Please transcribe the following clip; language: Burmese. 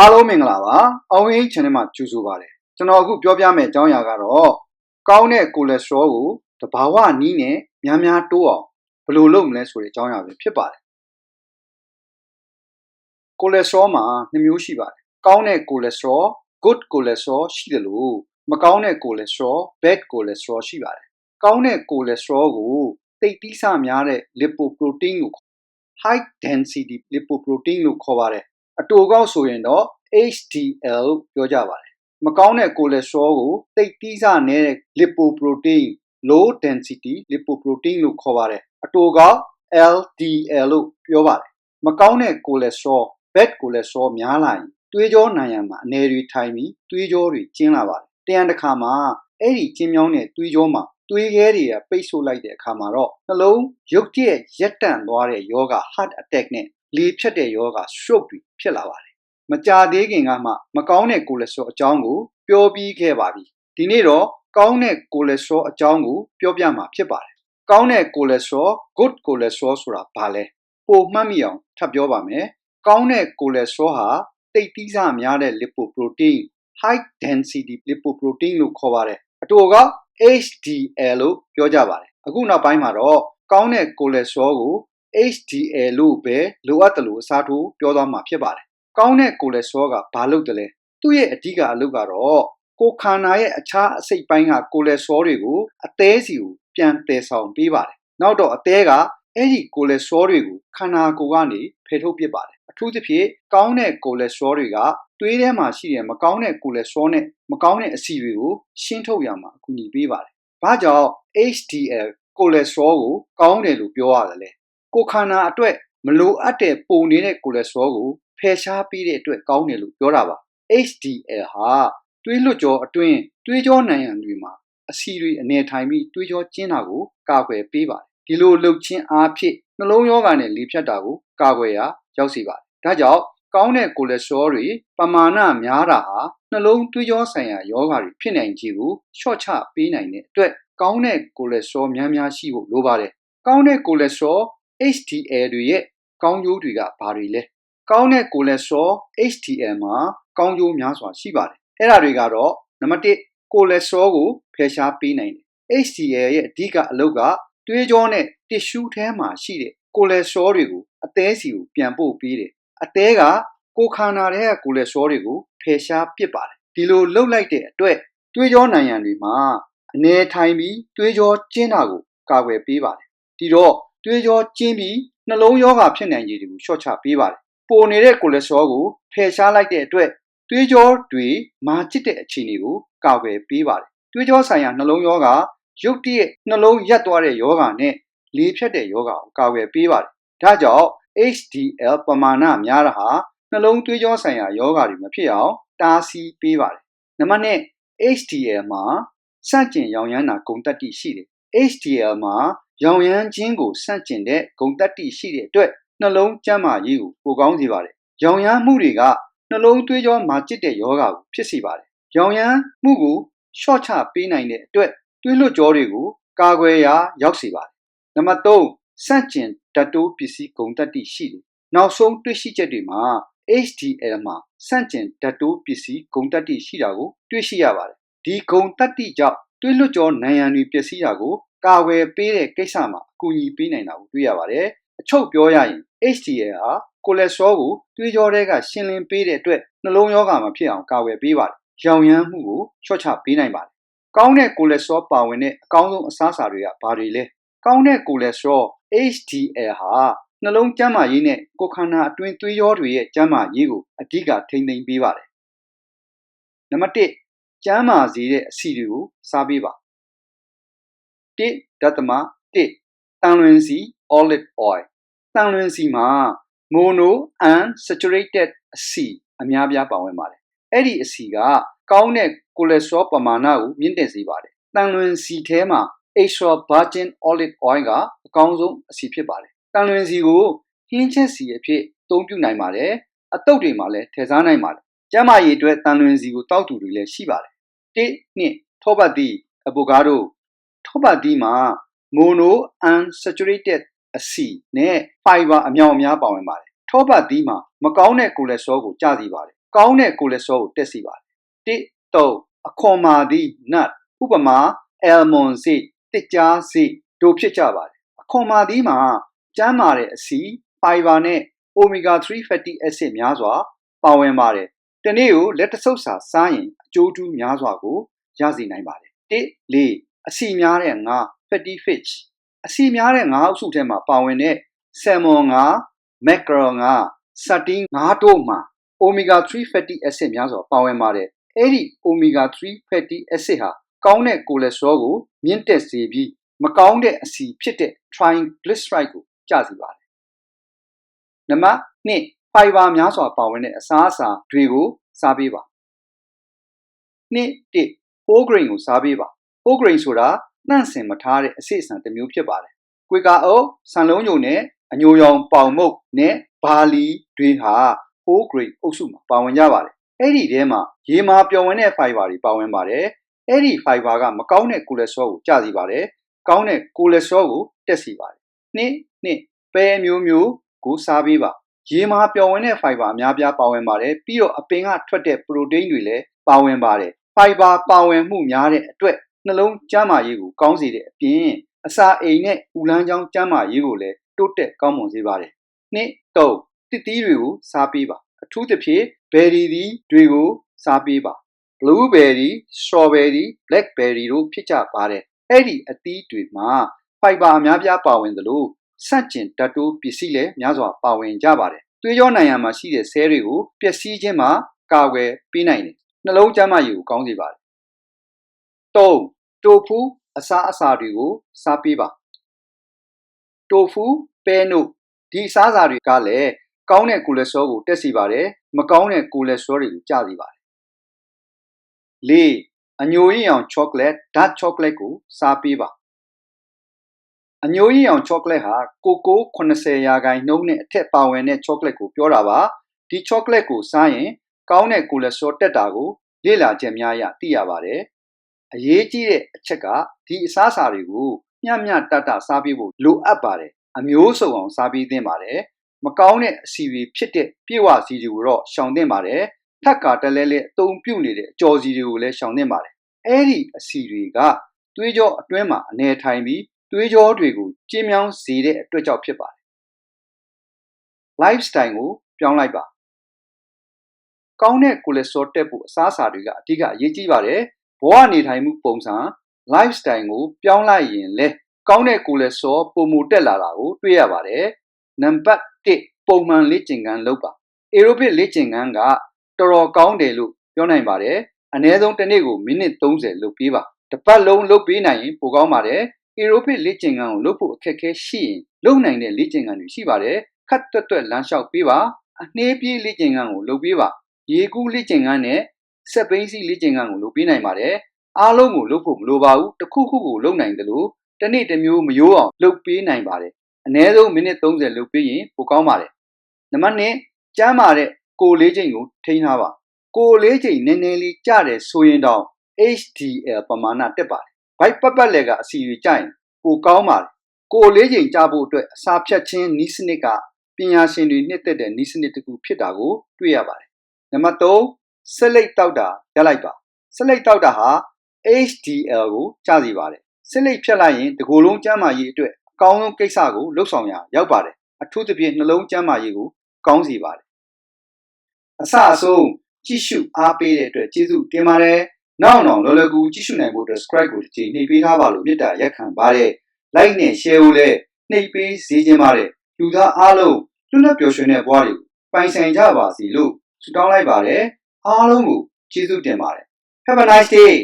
အားလုံးမင်္ဂလာပါအောင်ရင် channel မှာကြိုဆိုပါရစေကျွန်တော်အခုပြောပြမယ့်အကြောင်းအရာကတော့ကောင်းတဲ့ကိုလက်စထရောကိုတဘာဝနီးနဲ့များများတိုးအောင်ဘယ်လိုလုပ်မလဲဆိုတဲ့အကြောင်းအရာပဲဖြစ်ပါတယ်ကိုလက်စထရောမှာနှစ်မျိုးရှိပါတယ်ကောင်းတဲ့ကိုလက်စထရော good ကိုလက်စထရောရှိတယ်လို့မကောင်းတဲ့ကိုလက်စထရော bad ကိုလက်စထရောရှိပါတယ်ကောင်းတဲ့ကိုလက်စထရောကိုတိတ်တိဆများတဲ့ lipoprotein ကို high density lipoprotein လို့ခေါ်ပါတယ် အတူကောက်ဆိုရင်တော့ HDL လို့ပြောကြပါတယ်မကောင်းတဲ့ကိုလက်စထရောကိုတိတ်တီးစနေတဲ့ lipoprotein low density lipoprotein လို့ခေါ်ပါတယ်အတူကောက် LDL လို့ပြောပါတယ်မကောင်းတဲ့ကိုလက်စထရော bad ကိုလက်စထရောများလာရင်သွေးကြောနံရံမှာအနေတွေထိုင်ပြီးသွေးကြောတွေကျင်းလာပါတယ်တရံတစ်ခါမှာအဲ့ဒီကျင်းမြောင်းတဲ့သွေးကြောမှာသွေးခဲတွေကပိတ်ဆို့လိုက်တဲ့အခါမှာတော့နှလုံးရုတ်တရက်ရက်တန့်သွားတဲ့ယောဂ heart attack နဲ့ လေဖြတ်တဲ့ယောဂ stroke တွေဖြစ်လာပါတယ်မကြသေးခင်ကမှမကောင်းတဲ့ကိုလက်စထရောအကြောင်းကိုပြောပြီးခဲ့ပါပြီဒီနေ့တော့ကောင်းတဲ့ကိုလက်စထရောအကြောင်းကိုပြောပြမှာဖြစ်ပါတယ်ကောင်းတဲ့ကိုလက်စထရော good ကိုလက်စထရောဆိုတာဘာလဲပိုမှတ်မိအောင်ထပ်ပြောပါမယ်ကောင်းတဲ့ကိုလက်စထရောဟာတိတ်သီးစများတဲ့ lipoprotein high density lipoprotein လို့ခေါ်ပါတယ်အတူက HDL လို့ပြောကြပါတယ်အခုနောက်ပိုင်းမှာတော့ကောင်းတဲ့ကိုလက်စထရောကို HDL လို့ပဲလိုအပ်တယ်လို့အစားထိုးပြောသွားမှာဖြစ်ပါတယ်ကောင်းတဲ့ကိုလက်စထရောကဘာလုပ်တယ်လဲသူ့ရဲ့အဓိကအလုပ်ကတော့ကိုခန္ဓာရဲ့အခြားအစိတ်ပိုင်းကကိုလက်စထရောတွေကိုအသေးစီကိုပြန်တည်ဆောင်ပေးပါတယ်နောက်တော့အသေးကအဲ့ဒီကိုလက်စထရောတွေကိုခန္ဓာကိုယ်ကနေဖယ်ထုတ်ပစ်ပါတယ်အထူးသဖြင့်ကောင်းတဲ့ကိုလက်စထရောတွေကသွေးထဲမှာရှိတဲ့မကောင်းတဲ့ကိုလက်စထရောနဲ့မကောင်းတဲ့အဆီတွေကိုရှင်းထုတ်ရမှာအကူအညီပေးပါတယ်။ဘာကြောင့် HDL ကိုလက်စထရောကိုကောင်းတယ်လို့ပြောရတယ်လဲ။ ကိုခန္ဓာအတွက်မလိုအပ်တဲ့ပုံနေတဲ့ကိုလက်စထရောကိုဖယ်ရှားပေးတဲ့အတွက်ကောင်းတယ်လို့ပြောတာပါ။ HDL ဟာသွေးလွှတ်ကြောအတွင်းသွေးကြောနံရံတွေမှာအဆီတွေအနေထိုင်ပြီးသွေးကြောကျင်းတာကိုကာကွယ်ပေးပါတယ်။ဒီလိုလှုပ်ခြင်းအားဖြင့်နှလုံးရောဂါနဲ့လေဖြတ်တာကိုကာကွယ်ရာရောက်စေပါတယ်။ဒါကြောင့်ကောင်းတဲ့ကိုလက်စထရောတွေပမာဏများတာဟာနှလုံးသွေးကြောဆိုင်ရာယောဂါတွေဖြစ်နိုင်ခြင်းကိုလျှော့ချပေးနိုင်တဲ့အတွက်ကောင်းတဲ့ကိုလက်စထရောများများရှိဖို့လိုပါတယ်။ကောင်းတဲ့ကိုလက်စထရော HDL တွေရဲ့ကောင်းကျိုးတွေကဘာတွေလဲ။ကောင်းတဲ့ကိုလက်စထရော HDL မှာကောင်းကျိုးများစွာရှိပါတယ်။အဲ့ဒါတွေကတော့နံပါတ်1ကိုလက်စထရောကိုဖယ်ရှားပေးနိုင်တယ်။ HDL ရဲ့အဓိကအလုပ်ကသွေးကြောနဲ့တစ်ရှူးထဲမှာရှိတဲ့ကိုလက်စထရောတွေကိုအသေးစီကိုပြန်ပို့ပေးတယ်။အသေးကကိုခန္ဓာထဲကကိုလက်စထရောတွေကိုဖယ်ရှားပစ်ပါတယ်။ဒီလိုလှုပ်လိုက်တဲ့အတွက်သွေးကြောနံရံတွေမှာအနေထိုင်ပြီးသွေးကြောကျင်းတာကိုကာကွယ်ပေးပါတယ်။ဒီတော့ သွေးကြောကျင်းပြီးနှလုံးရောဂါဖြစ်နိုင်ခြေတွေကိုလျှော့ချပေးပါတယ်။ပိုနေတဲ့ကိုလက်စထရောကိုဖယ်ရှားလိုက်တဲ့အတွက်သွေးကြောတွေမာကျစ်တဲ့အခြေအနေကိုကာကွယ်ပေးပါတယ်။သွေးကြောဆိုင်ရာနှလုံးရောဂါရုတ်တရက်နှလုံးရက်သွားတဲ့ယောဂါနဲ့လေဖြတ်တဲ့ယောဂါကိုကာကွယ်ပေးပါတယ်။ဒါကြောင့် HDL ပမာဏများတာဟာနှလုံးသွေးကြောဆိုင်ရာယောဂါတွေမဖြစ်အောင်တားဆီးပေးပါတယ်။နံပါတ်1 HDL မှာစန့်ကျင်ရောင်ရမ်းတာဂုဏ်တက်တိရှိတယ်။ HDL မှာ ရောင်ရမ်းခြင်းကိုစန့်ကျင်တဲ့ဂုဏ်တက်တိရှိတဲ့အတွက်နှလုံးကျန်းမာရေးကိုပိုကောင်းစေပါတယ်။ရောင်ရမ်းမှုတွေကနှလုံးသွေးကြောမာကျစ်တဲ့ယောဂါကိုဖြစ်စေပါတယ်။ရောင်ရမ်းမှုကိုရှော့ချပေးနိုင်တဲ့အတွက်သွေးလွှတ်ကြောတွေကိုကာကွယ်ရာရောက်စေပါတယ်။နံပါတ်3စန့်ကျင်ဓာတ်တိုးပစ္စည်းဂုဏ်တက်တိရှိတယ်။နောက်ဆုံးတွေ့ရှိချက်တွေမှာ HDL မှာစန့်ကျင်ဓာတ်တိုးပစ္စည်းဂုဏ်တက်တိရှိတာကိုတွေ့ရှိရပါတယ်။ဒီဂုဏ်တက်တိကြောင့်သွေးလွှတ်ကြောနံရံတွေပျက်စီးတာကို ကာကွယ်ပေးတဲ့ကိစ္စမှာအကူအညီပေးနိုင်တာကိုတွေ့ရပါတယ်။အချုပ်ပြောရရင် HDL ဟာကိုလက်စထရောကိုသွေးကြောတွေကရှင်းလင်းပေးတဲ့အတွက်နှလုံးရောဂါမဖြစ်အောင်ကာကွယ်ပေးပါတယ်။ရောင်ရမ်းမှုကိုလျှော့ချပေးနိုင်ပါတယ်။ကောင်းတဲ့ကိုလက်စထရောပါဝင်တဲ့အကောင်းဆုံးအစားအစာတွေကဘာတွေလဲ။ကောင်းတဲ့ကိုလက်စထရော HDL ဟာနှလုံးကျန်းမာရေးနဲ့ကိုယ်ခန္ဓာအတွင်းသွေးကြောတွေရဲ့ကျန်းမာရေးကိုအဓိကထိန်းသိမ်းပေးပါတယ်။နံပါတ်1ကျန်းမာစေတဲ့အဆီတွေကိုစားပေးပါ 1ဓာတ်သမ1တန်လွင်စီ olive oil တန်လွင်စီမှာ mono unsaturated အဆီအများပြားပါဝင်ပါတယ်အဲ့ဒီအဆီကကောင်းတဲ့ကိုလက်စထရောပမာဏကိုမြင့်တက်စေပါတယ်တန်လွင်စီထဲမှာ extra virgin olive oil ကအကောင်းဆုံးအဆီဖြစ်ပါတယ်တန်လွင်စီကိုဟင်းချက်စီအဖြစ်အသုံးပြုနိုင်ပါတယ်အတုပ်တွေမှာလည်းထည့်စားနိုင်ပါတယ်ကျန်းမာရေးအတွက်တန်လွင်စီကိုတောက်သူတွေလည်းရှိပါတယ်၁နှစ်ထောပတ်သီး avocado ထောပတ်သီးမှာ mono unsaturated အဆီနဲ့ fiber အမြောက်အများပါဝင်ပါတယ်ထောပတ်သီးမှာမကောင်းတဲ့ကိုလက်စထရောကိုကျစေပါတယ်ကောင်းတဲ့ကိုလက်စထရောကိုတက်စေပါတယ်1 3အခွန်မာသည့် nut ဥပမာ almond စေ့တစ်ကြားစေ့တို့ဖြစ်ကြပါတယ်အခွန်မာသည့်မှာကျန်းမာတဲ့အဆီ fiber နဲ့ omega 3 fatty acid များစွာ ပါဝင်ပါတယ်တနေ့ကိုလက်တဆုပ်စာစားရင်အကျိုးထူးများစွာကိုရစေနိုင်ပါတယ်1 4 အဆီများတဲ့ငါ fatty fish အဆီများတဲ့ငါးအုပ်စုထဲမှာပါဝင်တဲ့ salmon ငါ mackerel ငါ sardine ငါတို့မှာ omega 3 fatty acid များစွာပါဝင်ပါတယ်အဲ့ဒီ omega 3 fatty acid ဟာကောင်းတဲ့ကိုလက်စထရောကိုမြင့်တက်စေပြီးမကောင်းတဲ့အဆီဖြစ်တဲ့ triglyceride ကိုကျစေပါတယ်နံပါတ်2 fiber များစွာပါဝင်တဲ့အစားအစာတွေကိုစားပေးပါနှစ်1 whole grain ကိုစားပေးပါ whole grain ဆိုတာနှံ့စင်မထားတဲ့အစိအစံတစ်မျိုးဖြစ်ပါတယ်။ကွေကာအုပ်ဆန်လုံးညိုနဲ့အညိုရောင်ပေါင်မုတ်နဲ့ဘာလီတွေဟာ whole grain အုပ်စုမှာပါဝင်ကြပါတယ်။အဲ့ဒီထဲမှာရေမာပျော်ဝင်တဲ့ fiber တွေပါဝင်ပါတယ်။အဲ့ဒီ fiber ကမကောင်းတဲ့ cholesterol ကိုကျစေပါတယ်။ကောင်းတဲ့ cholesterol ကိုတက်စေပါတယ်။နှစ်နှစ်ပဲမျိုးမျိုးကိုစားပေးပါ။ရေမာပျော်ဝင်တဲ့ fiber အများပြားပါဝင်ပါတယ်။ပြီးတော့အပင်ကထွက်တဲ့ protein တွေလည်းပါဝင်ပါတယ်။ fiber ပါဝင်မှုများတဲ့အတွက် နှလုံးကျန်းမာရေးကိုကောင်းစေတဲ့အပြင်အစာအိမ်နဲ့ဥလန်းချောင်းကျန်းမာရေးကိုလည်းတိုးတက်ကောင်းမွန်စေပါတယ်။နှစ်သုံးတစ်သီးတွေကိုစားပေးပါအထူးသဖြင့် berry သီးတွေကိုစားပေးပါ blueberry, strawberry, blackberry တို့ဖြစ်ကြပါတယ်။အဲ့ဒီအသီးတွေမှာ fiber အများပြားပါဝင်သလိုဆန့်ကျင်ဓာတ်တိုးပစ္စည်းလည်းများစွာပါဝင်ကြပါတယ်။သွေးကြောနိုင်ရမှာရှိတဲ့ဆဲတွေကိုပျက်စီးခြင်းမှာကာကွယ်ပေးနိုင်တယ်။နှလုံးကျန်းမာရေးကိုကောင်းစေပါတယ်။ ၃တိုဖူအစားအစာတွေကို စားပေးပါတိုဖူပဲနို့ဒီအစားအစာတွေကလည်းကောင်းတဲ့ကိုလက်စထရောကိုတက်စေပါတယ်မကောင်းတဲ့ကိုလက်စထရောတွေကိုကျစေပါတယ်၄အညိုရင်းအောင်ချောကလက်ဒတ်ချောကလက်ကို စားပေးပါအညိုရင်းအောင်ချောကလက်ဟာကိုကို80ရာခိုင်နှုန်းနဲ့အထက်ပါဝင်တဲ့ချောကလက်ကိုပြောတာပါဒီချောကလက်ကိုစားရင် ကောင်းတဲ့ကိုလက်စထရောတက်တာကိုလေ့လာချက်များအရသိရပါတယ် အရေးကြီးတဲ့အချက်ကဒီအစားအစာတွေကိုမျှမျှတတစားပေးဖို့လိုအပ်ပါတယ်အမျိုးစုံအောင်စားပေးသင့်ပါတယ်မကောင်းတဲ့အစီတွေဖြစ်တဲ့ပြေဝစီတွေကိုတော့ရှောင်သင့်ပါတယ်ထက်ကတလဲလဲအုံပြုတ်နေတဲ့အကြော်စီတွေကိုလည်းရှောင်သင့်ပါတယ်အဲ့ဒီအစီတွေကသွေးကြောအတွင်းမှာအနေထိုင်ပြီးသွေးကြောတွေကိုကျင်းမြောင်းစေတဲ့အတွက်ကြောင့်ဖြစ်ပါတယ် lifestyle ကိုပြောင်းလိုက်ပါကောင်းတဲ့ကိုလက်စထရောတက်ဖို့အစားအစာတွေကအဓိကအရေးကြီးပါတယ် ဘဝနေထိုင်မှုပုံစံ lifestyle ကိုပြောင်းလိုက်ရင်လဲကောင်းတဲ့ကိုလက်စထရောပုံမူတက်လာတာကိုတွေ့ရပါတယ်နံပါတ်1ပုံမှန်လေ့ကျင့်ခန်းလုပ်ပါ aerobic လေ့ကျင့်ခန်းကတော်တော်ကောင်းတယ်လို့ပြောနိုင်ပါတယ်အနည်းဆုံးတစ်နေ့ကိုမိနစ်30လုပ်ပေးပါတစ်ပတ်လုံးလုပ်ပေးနိုင်ရင်ပိုကောင်းပါတယ် aerobic လေ့ကျင့်ခန်းကိုလုပ်ဖို့အခက်အခဲရှိရင်လုပ်နိုင်တဲ့လေ့ကျင့်ခန်းတွေရှိပါတယ်ခတ်တွက်တွက်လမ်းလျှောက်ပေးပါအနှေးပြေးလေ့ကျင့်ခန်းကိုလုပ်ပေးပါရေကူးလေ့ကျင့်ခန်းနဲ့ ဆက်ပိန်းစီလေ့ကျင့်ခန်းကိုလုပ်ပေးနိုင်ပါတယ်အားလုံးကိုလုပ်ဖို့မလိုပါဘူးတစ်ခုခုကိုလုပ်နိုင်တယ်လို့တစ်နေ့တစ်မျိုးမရိုးအောင်လုပ်ပေးနိုင်ပါတယ်အနည်းဆုံးမိနစ်30လုပ်ပေးရင်ပိုကောင်းပါတယ်နံပါတ်1ကျမ်းမာတဲ့ကိုလေးချိန်ကိုထိန်းထားပါကိုလေးချိန်နည်းနည်းလေးကျတယ်ဆိုရင်တော့ HDL ပမာဏတက်ပါတယ်ဘိုက်ပတ်ပတ်လည်ကအစီတွေကျရင်ပိုကောင်းပါတယ်ကိုလေးချိန်ကျဖို့အတွက်အစာဖြတ်ခြင်းနီးစနစ်ကပညာရှင်တွေနှစ်သက်တဲ့နီးစနစ်တစ်ခုဖြစ်တာကိုတွေ့ရပါတယ်နံပါတ်3 ဆက်လက်တောက်တာရလိုက်ပါဆက်လက်တောက်တာဟာ HDL ကိုကျစေပါတယ်ဆက်လက်ဖြတ်လိုက်ရင်ဒီကိုယ်လုံးကျန်းမာရေးအတွက်အကောင်းဆုံးကိစ္စကိုလှုပ်ဆောင်ရရောက်ပါတယ်အထူးသဖြင့်နှလုံးကျန်းမာရေးကိုကောင်းစေပါတယ်အစအဆုံးကြည့်ရှုအားပေးတဲ့အတွက်ကျေးဇူးတင်ပါတယ်နောက်နောက်လော်လကူကြည့်ရှုနိုင်ဖို့အတွက် subscribe ကိုတစ်ချိန်နှိပ်ပေးထားပါလို့မြတ်တာရက်ခံပါတယ် like နဲ့ share ကိုလည်းနှိပ်ပေးစေချင်ပါတယ်လူသားအားလုံးလွတ်လပ်ပျော်ရွှင်တဲ့ဘဝတွေကိုပိုင်ဆိုင်ကြပါစီလို့ဆုတောင်းလိုက်ပါတယ် အားလုံးကိုကျေးဇူးတင်ပါတယ် Have a nice day